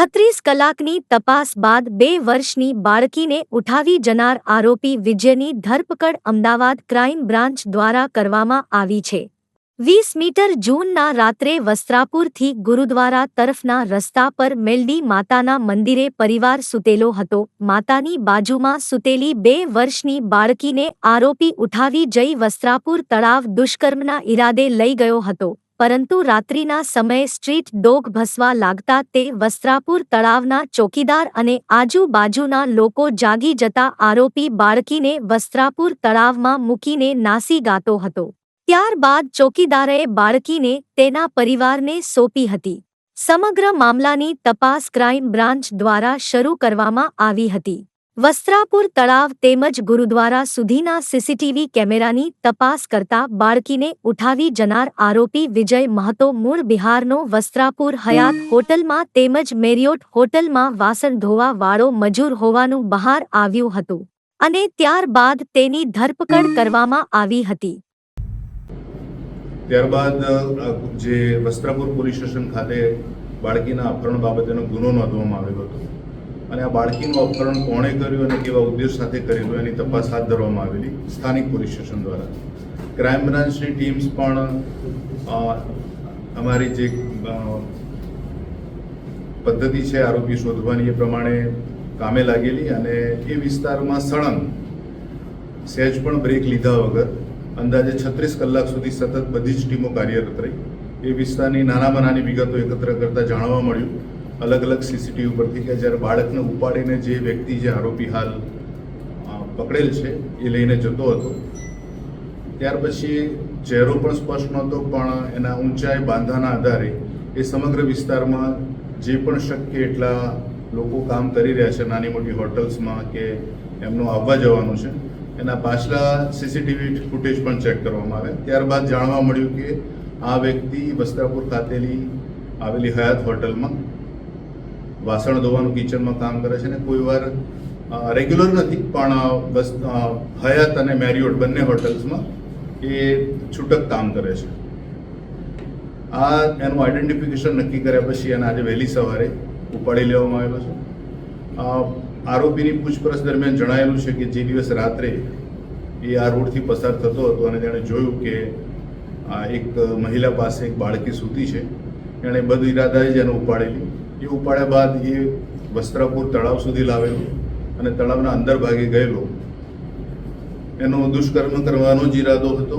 છત્રીસ કલાકની તપાસ બાદ બે વર્ષની બાળકીને ઉઠાવી જનાર આરોપી વિજયની ધરપકડ અમદાવાદ ક્રાઇમ બ્રાન્ચ દ્વારા કરવામાં આવી છે. વીસ મીટર જૂનના રાત્રે વસ્ત્રાપુરથી ગુરુદ્વારા તરફના રસ્તા પર મેલડી માતાના મંદિરે પરિવાર સૂતેલો હતો. માતાની બાજુમાં સૂતેલી બે વર્ષની બાળકીને આરોપી ઉઠાવી જઈ વસ્ત્રાપુર તળાવ દુષ્કર્મના ઈરાદે લઈ ગયો હતો. પરંતુ રાત્રિના સમયે સ્ટ્રીટ ડોગ ભસવા લાગતા તે વસ્ત્રાપુર તળાવના ચોકીદાર અને આજુબાજુના લોકો જાગી જતા આરોપી બાળકીને વસ્ત્રાપુર તળાવમાં મૂકીને નાસી ગાતો હતો. ત્યારબાદ ચોકીદારે બાળકીને તેના પરિવારને સોંપી હતી. સમગ્ર મામલાની તપાસ ક્રાઇમ બ્રાન્ચ દ્વારા શરૂ કરવામાં આવી હતી. વસ્ત્રાપુર તળાવ તેમજ ગુરુદ્વારા સુધીના સીસીટીવી કેમેરાની તપાસ કરતા બાળકીને ઉઠાવી જનાર આરોપી વિજય મહતો મૂળ બિહારનો વસ્ત્રાપુર હયાત હોટલમાં તેમજ મેરિયોટ હોટલમાં વાસણ ધોવા વાળો મજૂર હોવાનું બહાર આવ્યું હતું અને ત્યારબાદ તેની ધરપકડ કરવામાં આવી હતી. ત્યારબાદ જે વસ્ત્રાપુર પોલીસ સ્ટેશન ખાતે બાળકીના અપહરણ બાબતેનો ગુનો નોંધવામાં આવેલો હતો. અને આ બાળકીનું અપહરણ કોણે કર્યું અને કેવા ઉદ્દેશ સાથે કરેલું એની તપાસ હાથ ધરવામાં આવેલી સ્થાનિક પોલીસ સ્ટેશન દ્વારા. ક્રાઇમ બ્રાન્ચની ટીમ્સ પણ અમારી જે પદ્ધતિ છે આરોપી શોધવાની એ પ્રમાણે કામે લાગેલી અને એ વિસ્તારમાં સળંગ સહેજ પણ બ્રેક લીધા વગર અંદાજે છત્રીસ કલાક સુધી સતત બધી જ ટીમો કાર્યરત રહી. એ વિસ્તારની નાનામાં નાની વિગતો એકત્ર કરતા જાણવા મળ્યું. અલગ અલગ સીસીટીવી પરથી કે જ્યારે બાળકને ઉપાડીને જે વ્યક્તિ, જે આરોપી હાલ પકડેલ છે, એ લઈને જતો હતો. ત્યાર પછી ચહેરો પણ સ્પષ્ટ નહોતો, પણ એના ઊંચાઈ, બાંધાના આધારે એ સમગ્ર વિસ્તારમાં જે પણ શક્ય એટલા લોકો કામ કરી રહ્યા છે, નાની મોટી હોટલ્સમાં કે એમનું આવવા જવાનું છે, એના પાછલા સીસીટીવી ફૂટેજ પણ ચેક કરવામાં આવે ત્યારબાદ જાણવા મળ્યું કે આ વ્યક્તિ વસ્ત્રાપુર ખાતેલી આવેલી હયાત હોટલમાં વાસણ ધોવાનું કિચનમાં કામ કરે છે ને કોઈ વાર રેગ્યુલર નથી, પણ બસ હયાત અને મેરિયોટ બંને હોટલ્સમાં એ છૂટક કામ કરે છે. આ એનું આઈડેન્ટિફિકેશન નક્કી કર્યા પછી એને આજે વહેલી સવારે ઉપાડી લેવામાં આવેલો છે. આરોપીની પૂછપરછ દરમિયાન જણાયેલું છે કે જે દિવસ રાત્રે એ આ રોડથી પસાર થતો હતો અને તેણે જોયું કે એક મહિલા પાસે એક બાળકી સૂતી છે. એણે બધ ઇરાદાએ જ એને ઉપાડેલી. એ ઉપાડ્યા બાદ એ વસ્ત્રાપુર તળાવ સુધી લાવેલો અને તળાવના અંદર ભાગે ગયેલો. એનો દુષ્કર્મ કરવાનો જ ઈરાદો હતો.